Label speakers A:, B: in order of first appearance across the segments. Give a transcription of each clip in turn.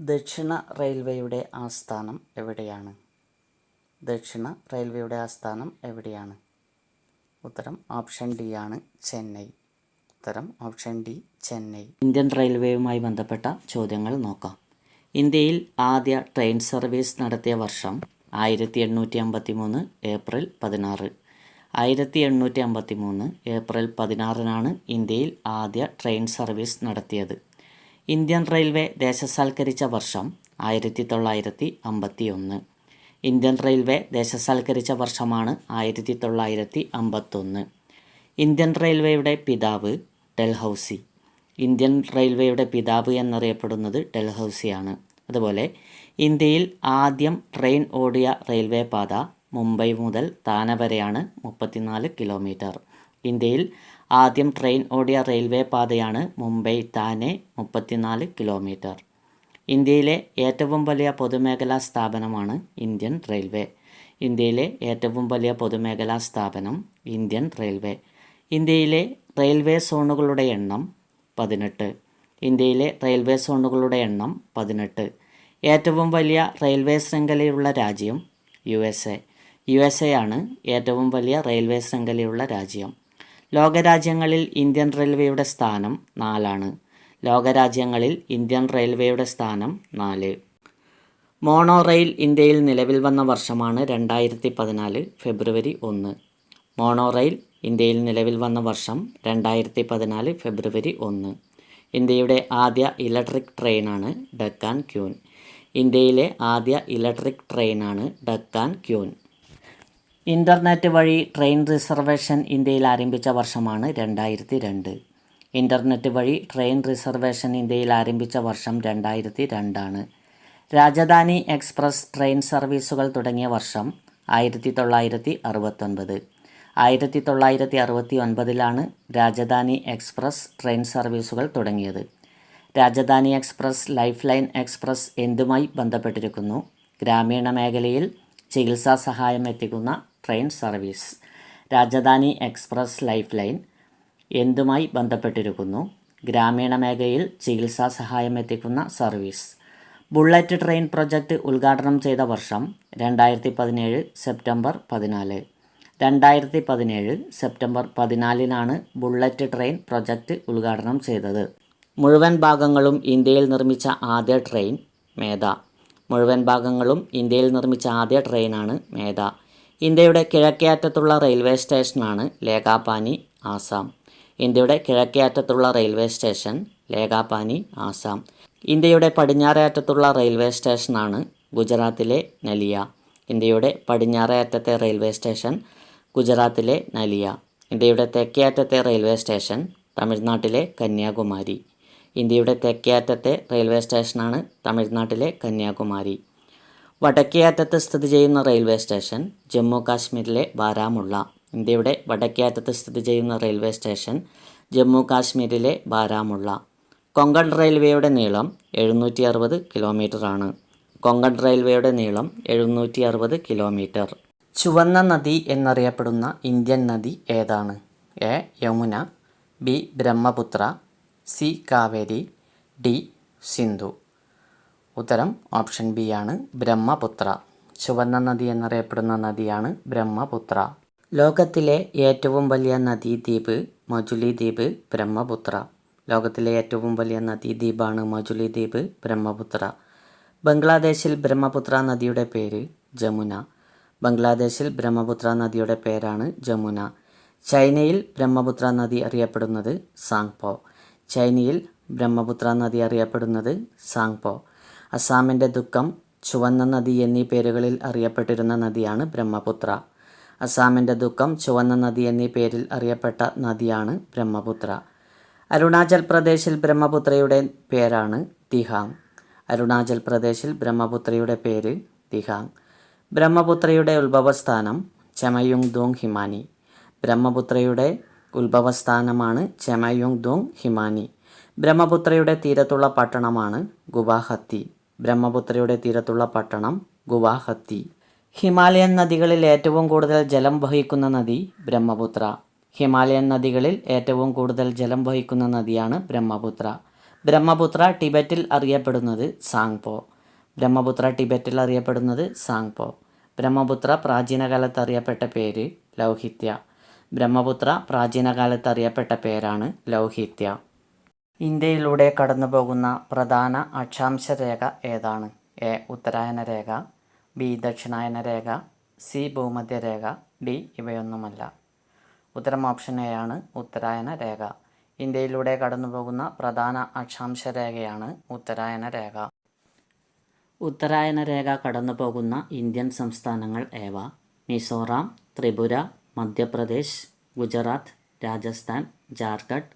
A: ദക്ഷിണ റെയിൽവേയുടെ ആസ്ഥാനം എവിടെയാണ്? ദക്ഷിണ റെയിൽവേയുടെ ആസ്ഥാനം എവിടെയാണ്? ഉത്തരം ഓപ്ഷൻ ഡി ആണ് ചെന്നൈ. ഉത്തരം ഓപ്ഷൻ ഡി ചെന്നൈ. ഇന്ത്യൻ റെയിൽവേയുമായി ബന്ധപ്പെട്ട ചോദ്യങ്ങൾ നോക്കാം. ഇന്ത്യയിൽ ആദ്യ ട്രെയിൻ സർവീസ് നടത്തിയ വർഷം ആയിരത്തി എണ്ണൂറ്റി അമ്പത്തി മൂന്ന് ഏപ്രിൽ പതിനാറ്. ആയിരത്തി എണ്ണൂറ്റി അമ്പത്തി മൂന്ന് ഏപ്രിൽ പതിനാറിനാണ് ഇന്ത്യയിൽ ആദ്യ ട്രെയിൻ സർവീസ് നടത്തിയത്. ഇന്ത്യൻ റെയിൽവേ ദേശസാൽക്കരിച്ച വർഷം ആയിരത്തി തൊള്ളായിരത്തി അമ്പത്തി ഒന്ന് ഇന്ത്യൻ റെയിൽവേ ദേശസാൽക്കരിച്ച വർഷമാണ് ആയിരത്തി തൊള്ളായിരത്തി അമ്പത്തൊന്ന് ഇന്ത്യൻ റെയിൽവേയുടെ പിതാവ് ഡൽഹൌസി. ഇന്ത്യൻ റെയിൽവേയുടെ പിതാവ് എന്നറിയപ്പെടുന്നത് ഡൽഹൌസിയാണ്. അതുപോലെ ഇന്ത്യയിൽ ആദ്യം ട്രെയിൻ ഓടിയ റെയിൽവേ പാത മുംബൈ മുതൽ താന വരെയാണ് മുപ്പത്തിനാല് കിലോമീറ്റർ. ഇന്ത്യയിൽ ആദ്യം ട്രെയിൻ ഓടിയ റെയിൽവേ പാതയാണ് മുംബൈ താനെ മുപ്പത്തിനാല് കിലോമീറ്റർ. ഇന്ത്യയിലെ ഏറ്റവും വലിയ പൊതുമേഖലാ സ്ഥാപനമാണ് ഇന്ത്യൻ റെയിൽവേ. ഇന്ത്യയിലെ ഏറ്റവും വലിയ പൊതുമേഖലാ സ്ഥാപനം ഇന്ത്യൻ റെയിൽവേ. ഇന്ത്യയിലെ റെയിൽവേ സോണുകളുടെ എണ്ണം പതിനെട്ട്. ഇന്ത്യയിലെ റെയിൽവേ സോണുകളുടെ എണ്ണം പതിനെട്ട്. ഏറ്റവും വലിയ റെയിൽവേ ശൃംഖലയുള്ള രാജ്യം U S A. U S A ആണ് ഏറ്റവും വലിയ റെയിൽവേ ശൃംഖലയുള്ള രാജ്യം. ലോകരാജ്യങ്ങളിൽ ഇന്ത്യൻ റെയിൽവേയുടെ സ്ഥാനം നാലാണ്. ലോകരാജ്യങ്ങളിൽ ഇന്ത്യൻ റെയിൽവേയുടെ സ്ഥാനം നാല്. മോണോ റെയിൽ ഇന്ത്യയിൽ നിലവിൽ വന്ന വർഷമാണ് രണ്ടായിരത്തി പതിനാല് ഫെബ്രുവരി ഒന്ന്. മോണോ റെയിൽ ഇന്ത്യയിൽ നിലവിൽ വന്ന വർഷം രണ്ടായിരത്തി പതിനാല് ഫെബ്രുവരി ഒന്ന്. ഇന്ത്യയുടെ ആദ്യ ഇലക്ട്രിക് ട്രെയിനാണ് ഡക്കാൻ ക്യൂൻ. ഇന്ത്യയിലെ ആദ്യ ഇലക്ട്രിക് ട്രെയിനാണ് ഡക്കാൻ ക്യൂൻ. ഇന്റർനെറ്റ് വഴി ട്രെയിൻ റിസർവേഷൻ ഇന്ത്യയിൽ ആരംഭിച്ച വർഷമാണ് രണ്ടായിരത്തി രണ്ട് ഇന്റർനെറ്റ് വഴി ട്രെയിൻ റിസർവേഷൻ ഇന്ത്യയിൽ ആരംഭിച്ച വർഷം രണ്ടായിരത്തി രണ്ടാണ് രാജധാനി എക്സ്പ്രസ് ട്രെയിൻ സർവീസുകൾ തുടങ്ങിയ വർഷം ആയിരത്തി തൊള്ളായിരത്തി അറുപത്തൊൻപത് ആയിരത്തി തൊള്ളായിരത്തി അറുപത്തി ഒൻപതിലാണ് രാജധാനി എക്സ്പ്രസ് ട്രെയിൻ സർവീസുകൾ തുടങ്ങിയത്. Rajdhani express life line express എന്തുമായി ബന്ധപ്പെട്ടിരിക്കുന്നു? ഗ്രാമീണ മേഖലയിൽ ചികിത്സാ സഹായം എത്തിക്കുന്ന train service. Rajdhani express life line എന്തുമായി ബന്ധപ്പെട്ടിരിക്കുന്നു? ഗ്രാമീണ മേഖലയിൽ ചികിത്സാ സഹായം എത്തിക്കുന്ന സർവീസ്. ബുള്ളറ്റ് ട്രെയിൻ പ്രൊജക്റ്റ് ഉദ്ഘാടനം ചെയ്ത വർഷം രണ്ടായിരത്തി പതിനേഴ് സെപ്റ്റംബർ പതിനാല്. രണ്ടായിരത്തി പതിനേഴ് സെപ്റ്റംബർ പതിനാലിനാണ് ബുള്ളറ്റ് ട്രെയിൻ പ്രൊജക്റ്റ് ഉദ്ഘാടനം ചെയ്തത്. മുഴുവൻ ഭാഗങ്ങളും ഇന്ത്യയിൽ നിർമ്മിച്ച ആദ്യ ട്രെയിൻ മേധ. മുഴുവൻ ഭാഗങ്ങളും ഇന്ത്യയിൽ നിർമ്മിച്ച ആദ്യ ട്രെയിനാണ് മേധ. ഇന്ത്യയുടെ കിഴക്കേ അറ്റത്തുള്ള റെയിൽവേ സ്റ്റേഷനാണ് ലേഖാപാനി ആസാം. ഇന്ത്യയുടെ കിഴക്കേ അറ്റത്തുള്ള റെയിൽവേ സ്റ്റേഷൻ ലേഖാപാനി ആസാം. ഇന്ത്യയുടെ പടിഞ്ഞാറേ അറ്റത്തുള്ള റെയിൽവേ സ്റ്റേഷനാണ് ഗുജറാത്തിലെ നലിയ. ഇന്ത്യയുടെ പടിഞ്ഞാറേ അറ്റത്തെ റെയിൽവേ സ്റ്റേഷൻ ഗുജറാത്തിലെ നലിയ. ഇന്ത്യയുടെ തെക്കേ അറ്റത്തെ റെയിൽവേ സ്റ്റേഷൻ തമിഴ്നാട്ടിലെ കന്യാകുമാരി. ഇന്ത്യയുടെ തെക്കേ അറ്റത്തെ റെയിൽവേ സ്റ്റേഷനാണ് തമിഴ്നാട്ടിലെ കന്യാകുമാരി. വടക്കേ അറ്റത്ത് സ്ഥിതി ചെയ്യുന്ന റെയിൽവേ സ്റ്റേഷൻ ജമ്മു കാശ്മീരിലെ ബാരാമുള്ള. ഇന്ത്യയുടെ വടക്കേ അറ്റത്ത് സ്ഥിതി ചെയ്യുന്ന റെയിൽവേ സ്റ്റേഷൻ ജമ്മു കാശ്മീരിലെ ബാരാമുള്ള. കൊങ്കൺ റെയിൽവേയുടെ നീളം എഴുന്നൂറ്റി അറുപത് കിലോമീറ്ററാണ്. കൊങ്കൺ റെയിൽവേയുടെ നീളം എഴുന്നൂറ്റി അറുപത് കിലോമീറ്റർ. ചുവന്ന നദി എന്നറിയപ്പെടുന്ന ഇന്ത്യൻ നദി ഏതാണ്? A. Yamuna B. Brahmaputra C. Kaveri D. Sindhu. ഉത്തരം ഓപ്ഷൻ ബി ആണ് ബ്രഹ്മപുത്ര. ചുവന്ന നദി എന്നറിയപ്പെടുന്ന നദിയാണ് ബ്രഹ്മപുത്ര. ലോകത്തിലെ ഏറ്റവും വലിയ നദീദ്വീപ് മജുലി ദ്വീപ് ബ്രഹ്മപുത്ര. ലോകത്തിലെ ഏറ്റവും വലിയ നദീദ്വീപാണ് മജുലി ദ്വീപ് ബ്രഹ്മപുത്ര. ബംഗ്ലാദേശിൽ ബ്രഹ്മപുത്ര നദിയുടെ പേര് ജമുന. ബംഗ്ലാദേശിൽ ബ്രഹ്മപുത്ര നദിയുടെ പേരാണ് ജമുന. ചൈനയിൽ ബ്രഹ്മപുത്ര നദി അറിയപ്പെടുന്നത് സാങ്പോ. ചൈനയിൽ ബ്രഹ്മപുത്ര നദി അറിയപ്പെടുന്നത് സാങ്പോ. അസാമിന്റെ ദുഃഖം ചുവന്ന നദി എന്നീ പേരുകളിൽ അറിയപ്പെട്ടിരുന്ന നദിയാണ് ബ്രഹ്മപുത്ര. അസാമിന്റെ ദുഃഖം ചുവന്ന നദി എന്നീ പേരിൽ അറിയപ്പെട്ട നദിയാണ് ബ്രഹ്മപുത്ര. അരുണാചൽ പ്രദേശിൽ ബ്രഹ്മപുത്രയുടെ പേരാണ് തിഹാങ്. അരുണാചൽ പ്രദേശിൽ ബ്രഹ്മപുത്രയുടെ പേര് തിഹാങ്. ബ്രഹ്മപുത്രയുടെ ഉത്ഭവസ്ഥാനം ചെമയുങ് ദോങ് ഹിമാനി. ബ്രഹ്മപുത്രയുടെ ഉത്ഭവസ്ഥാനമാണ് ചെമയുങ് ദോങ് ഹിമാനി. ബ്രഹ്മപുത്രയുടെ തീരത്തുള്ള പട്ടണമാണ് ഗുവാഹത്തി. ബ്രഹ്മപുത്രയുടെ തീരത്തുള്ള പട്ടണം ഗുവാഹത്തി. ഹിമാലയൻ നദികളിൽ ഏറ്റവും കൂടുതൽ ജലം വഹിക്കുന്ന നദി ബ്രഹ്മപുത്ര. ഹിമാലയൻ നദികളിൽ ഏറ്റവും കൂടുതൽ ജലം വഹിക്കുന്ന നദിയാണ് ബ്രഹ്മപുത്ര. ബ്രഹ്മപുത്ര ടിബറ്റിൽ അറിയപ്പെടുന്നത് സാങ്പോ. ബ്രഹ്മപുത്ര ടിബറ്റിൽ അറിയപ്പെടുന്നത് സാങ്പോ. ബ്രഹ്മപുത്ര പ്രാചീന കാലത്ത് അറിയപ്പെട്ട പേര് ലൗഹിത്യ. ബ്രഹ്മപുത്ര പ്രാചീന കാലത്ത് അറിയപ്പെട്ട പേരാണ് ലൗഹിത്യ. ഇന്ത്യയിലൂടെ കടന്നുപോകുന്ന പ്രധാന അക്ഷാംശ രേഖ ഏതാണ്? എ. ഉത്തരായന രേഖ ബി. ദക്ഷിണായന രേഖ സി. ഭൂമധ്യ രേഖ ഡി. ഇവയൊന്നുമല്ല. ഉത്തരം ഓപ്ഷൻ എ ആണ് ഉത്തരായന രേഖ ഇന്ത്യയിലൂടെ കടന്നുപോകുന്ന പ്രധാന അക്ഷാംശ രേഖയാണ് ഉത്തരായന രേഖ ഉത്തരായന രേഖ കടന്നുപോകുന്ന ഇന്ത്യൻ സംസ്ഥാനങ്ങൾ ഏവ? മിസോറാം ത്രിപുര മധ്യപ്രദേശ് ഗുജറാത്ത് രാജസ്ഥാൻ ജാർഖണ്ഡ്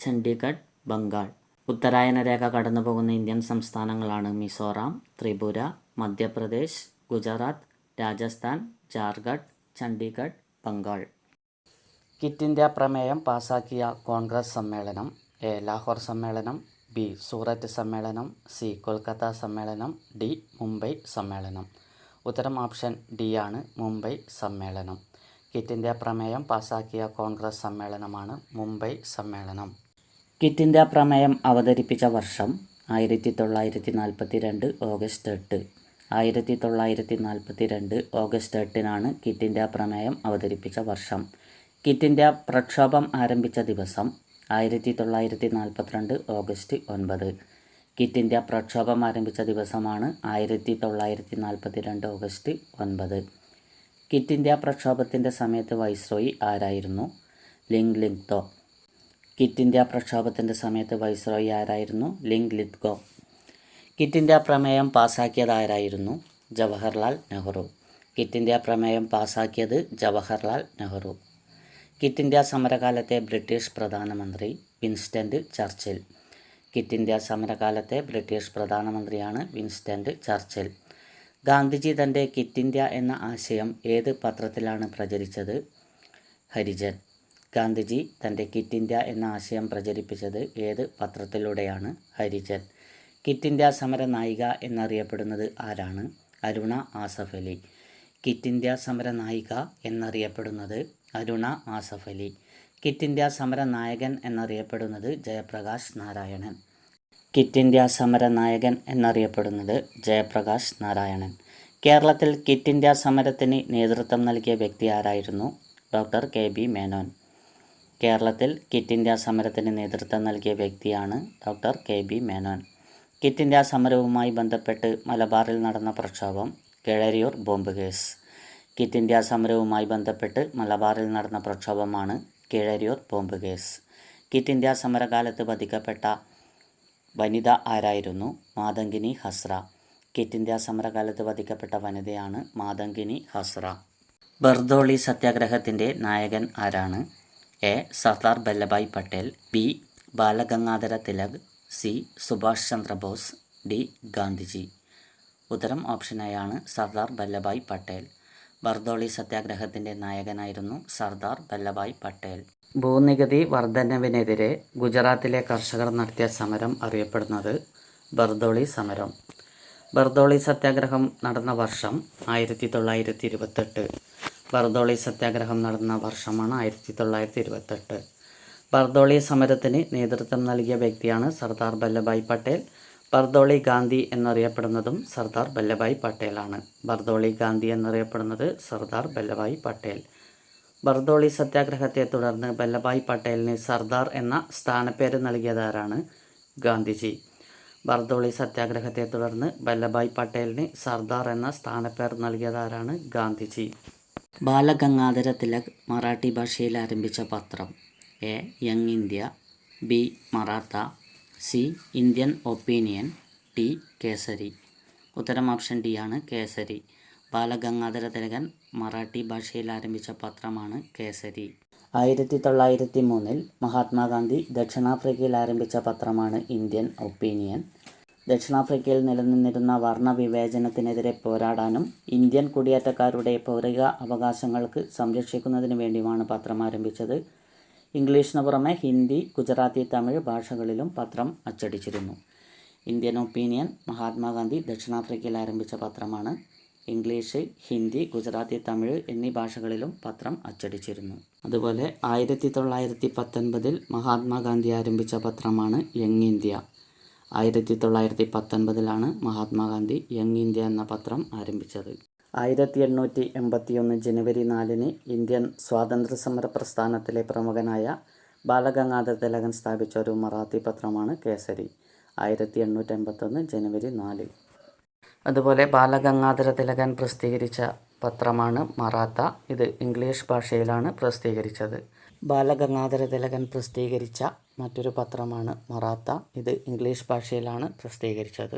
A: ചണ്ഡീഗഡ് ബംഗാൾ. ഉത്തരായന രേഖ കടന്നു പോകുന്ന ഇന്ത്യൻ സംസ്ഥാനങ്ങളാണ് മിസോറാം ത്രിപുര മധ്യപ്രദേശ് ഗുജറാത്ത് രാജസ്ഥാൻ ജാർഖണ്ഡ് ചണ്ഡീഗഡ് ബംഗാൾ. കിറ്റ് ഇന്ത്യ പ്രമേയം പാസാക്കിയ കോൺഗ്രസ് സമ്മേളനം എ ലാഹോർ സമ്മേളനം ബി സൂറത്ത് സമ്മേളനം സി കൊൽക്കത്ത സമ്മേളനം ഡി മുംബൈ സമ്മേളനം. ഉത്തരം ഓപ്ഷൻ ഡി ആണ് മുംബൈ സമ്മേളനം. കിറ്റ് ഇന്ത്യ പ്രമേയം പാസാക്കിയ കോൺഗ്രസ് സമ്മേളനമാണ് മുംബൈ സമ്മേളനം. കിറ്റ് ഇന്ത്യ പ്രമേയം അവതരിപ്പിച്ച വർഷം ആയിരത്തി തൊള്ളായിരത്തി നാൽപ്പത്തി രണ്ട് ഓഗസ്റ്റ് എട്ട്. ആയിരത്തി തൊള്ളായിരത്തി നാൽപ്പത്തി രണ്ട് ഓഗസ്റ്റ് എട്ടിനാണ് കിറ്റ് ഇന്ത്യ പ്രമേയം അവതരിപ്പിച്ച വർഷം. കിറ്റ് ഇന്ത്യ പ്രക്ഷോഭം ആരംഭിച്ച ദിവസം ആയിരത്തി തൊള്ളായിരത്തി നാൽപ്പത്തിരണ്ട് ഓഗസ്റ്റ് ഒൻപത്. കിറ്റ് ഇന്ത്യ പ്രക്ഷോഭം ആരംഭിച്ച ദിവസമാണ് ആയിരത്തി തൊള്ളായിരത്തി നാൽപ്പത്തി രണ്ട് ഓഗസ്റ്റ് ഒൻപത്. കിറ്റ് ഇന്ത്യ പ്രക്ഷോഭത്തിന്റെ സമയത്ത് വൈസ്രോയി ആരായിരുന്നു? Lin Linlithgow. കിറ്റ് ഇന്ത്യ പ്രക്ഷോഭത്തിന്റെ സമയത്ത് വൈസ്രോയി ആരായിരുന്നു? ലിങ് ലിത്ഗോ. കിറ്റ് ഇന്ത്യ പ്രമേയം പാസാക്കിയത് ആരായിരുന്നു? ജവഹർലാൽ നെഹ്റു. കിറ്റ് ഇന്ത്യ പ്രമേയം പാസാക്കിയത് ജവഹർലാൽ നെഹ്റു. കിറ്റ് ഇന്ത്യ സമരകാലത്തെ ബ്രിട്ടീഷ് പ്രധാനമന്ത്രി വിൻസ്റ്റന്റ് ചർച്ചിൽ. കിറ്റ് ഇന്ത്യ സമരകാലത്തെ ബ്രിട്ടീഷ് പ്രധാനമന്ത്രിയാണ് വിൻസ്റ്റന്റ് ചർച്ചിൽ. ഗാന്ധിജി തന്റെ കിറ്റ് ഇന്ത്യ എന്ന ആശയം ഏത് പത്രത്തിലാണ് പ്രചരിച്ചത്? ഹരിജൻ. ഗാന്ധിജി തന്റെ കിറ്റ് ഇന്ത്യ എന്ന ആശയം പ്രചരിപ്പിച്ചത് ഏത് പത്രത്തിലൂടെയാണ്? ഹരിജൻ കിറ്റ് ഇന്ത്യ സമര നായിക എന്നറിയപ്പെടുന്നത് ആരാണ്? അരുണ ആസഫ് അലി. കിറ്റ് ഇന്ത്യ സമര നായിക എന്നറിയപ്പെടുന്നത് അരുണ ആസഫ് അലി. കിറ്റ് ഇന്ത്യ സമര നായകൻ എന്നറിയപ്പെടുന്നത് ജയപ്രകാശ് നാരായണൻ. കിറ്റ് ഇന്ത്യ സമര നായകൻ എന്നറിയപ്പെടുന്നത് ജയപ്രകാശ് നാരായണൻ. കേരളത്തിൽ കിറ്റ് ഇന്ത്യ സമരത്തിന് നേതൃത്വം നൽകിയ വ്യക്തി ആരായിരുന്നു? Doctor K B Menon. കേരളത്തിൽ കിറ്റ് ഇന്ത്യ സമരത്തിന് നേതൃത്വം നൽകിയ വ്യക്തിയാണ് doctor K B Menon. Quit India സമരവുമായി ബന്ധപ്പെട്ട് മലബാറിൽ നടന്ന പ്രക്ഷോഭം Keezhariyur bomb case. Quit India സമരവുമായി ബന്ധപ്പെട്ട് മലബാറിൽ നടന്ന പ്രക്ഷോഭമാണ് Keezhariyur bomb case. Quit India സമരകാലത്ത് വധിക്കപ്പെട്ട വനിത ആരായിരുന്നു? മാതങ്കിനി ഹസ്ര. കിറ്റ് ഇന്ത്യ സമരകാലത്ത് വധിക്കപ്പെട്ട വനിതയാണ് മാതങ്കിനി ഹസ്ര. ബർദോളി സത്യാഗ്രഹത്തിന്റെ നായകൻ ആരാണ്? A. Sardar Vallabhbhai Patel B. Balagangadhara Tilak C. Subhash Chandrabose D. Gandhiji. ഉത്തരം ഓപ്ഷനായാണ് സർദാർ വല്ലഭായ് പട്ടേൽ. ബർദോളി സത്യാഗ്രഹത്തിന്റെ നായകനായിരുന്നു സർദാർ വല്ലഭായ് പട്ടേൽ. ഭൂനികുതി വർധനവിനെതിരെ ഗുജറാത്തിലെ കർഷകർ നടത്തിയ സമരം അറിയപ്പെടുന്നത് ബർദോളി സമരം. ബർദോളി സത്യാഗ്രഹം നടന്ന വർഷം ആയിരത്തി തൊള്ളായിരത്തി ഇരുപത്തെട്ട്. ബർദോളി സത്യാഗ്രഹം നടന്ന വർഷമാണ് ആയിരത്തി തൊള്ളായിരത്തി ഇരുപത്തെട്ട് ബർദോളി സമരത്തിന് നേതൃത്വം നൽകിയ വ്യക്തിയാണ് സർദാർ വല്ലഭായ് പട്ടേൽ. ബർദോളി ഗാന്ധി എന്നറിയപ്പെടുന്നതും സർദാർ വല്ലഭായ് പട്ടേലാണ്. ബർദോളി ഗാന്ധി എന്നറിയപ്പെടുന്നത് സർദാർ വല്ലഭായ് പട്ടേൽ. ബർദോളി സത്യാഗ്രഹത്തെ തുടർന്ന് വല്ലഭായ് പട്ടേലിന് സർദാർ എന്ന സ്ഥാനപ്പേര് നൽകിയതാരാണ് ഗാന്ധിജി. ബർദോളി സത്യാഗ്രഹത്തെ തുടർന്ന് വല്ലഭായ് പട്ടേലിന് സർദാർ എന്ന സ്ഥാനപ്പേർ നൽകിയതാരാണ് ഗാന്ധിജി. ബാലഗംഗാധര തിലക് മറാഠി ഭാഷയിൽ ആരംഭിച്ച പത്രം. A young India. B Maratha. C Indian opinion. D Kesari. ഉത്തരം ഓപ്ഷൻ ഡി ആണ് കേസരി. ബാലഗംഗാധര തിലകൻ മറാഠി ഭാഷയിൽ ആരംഭിച്ച പത്രമാണ് കേസരി. ആയിരത്തി തൊള്ളായിരത്തി മൂന്നിൽ മഹാത്മാഗാന്ധി ദക്ഷിണാഫ്രിക്കയിൽ ആരംഭിച്ച പത്രമാണ് ഇന്ത്യൻ ഒപ്പീനിയൻ. ദക്ഷിണാഫ്രിക്കയിൽ നിലനിന്നിരുന്ന വർണവിവേചനത്തിനെതിരെ പോരാടാനും ഇന്ത്യൻ കുടിയേറ്റക്കാരുടെ പൗരിക അവകാശങ്ങൾക്ക് സംരക്ഷിക്കുന്നതിനു വേണ്ടിയുമാണ് പത്രം ആരംഭിച്ചത്. ഇംഗ്ലീഷിന് പുറമെ ഹിന്ദി ഗുജറാത്തി തമിഴ് ഭാഷകളിലും പത്രം അച്ചടിച്ചിരുന്നു. ഇന്ത്യൻ ഒപ്പീനിയൻ മഹാത്മാഗാന്ധി ദക്ഷിണാഫ്രിക്കയിൽ ആരംഭിച്ച പത്രമാണ്. ഇംഗ്ലീഷ് ഹിന്ദി ഗുജറാത്തി തമിഴ് എന്നീ ഭാഷകളിലും പത്രം അച്ചടിച്ചിരുന്നു. അതുപോലെ ആയിരത്തി തൊള്ളായിരത്തി പത്തൊൻപതിൽ മഹാത്മാഗാന്ധി ആരംഭിച്ച പത്രമാണ് യങ് ഇന്ത്യ. ആയിരത്തി തൊള്ളായിരത്തി പത്തൊൻപതിലാണ് മഹാത്മാഗാന്ധി യങ് ഇന്ത്യ എന്ന പത്രം ആരംഭിച്ചത്. ആയിരത്തി എണ്ണൂറ്റി എൺപത്തിയൊന്ന് ജനുവരി നാലിന് ഇന്ത്യൻ സ്വാതന്ത്ര്യ സമര പ്രസ്ഥാനത്തിലെ പ്രമുഖനായ ബാലഗംഗാധര തിലകൻ സ്ഥാപിച്ച ഒരു മറാത്തി പത്രമാണ് കേസരി ആയിരത്തി എണ്ണൂറ്റി എൺപത്തൊന്ന് ജനുവരി നാല്. അതുപോലെ ബാലഗംഗാധര തിലകൻ പ്രസിദ്ധീകരിച്ച പത്രമാണ് മറാത്ത ഇത് ഇംഗ്ലീഷ് ഭാഷയിലാണ് പ്രസിദ്ധീകരിച്ചത്. ബാലഗംഗാധര തിലകൻ പ്രസിദ്ധീകരിച്ച മറ്റൊരു പത്രമാണ് മറാത്ത. ഇത് ഇംഗ്ലീഷ് ഭാഷയിലാണ് പ്രസിദ്ധീകരിച്ചത്.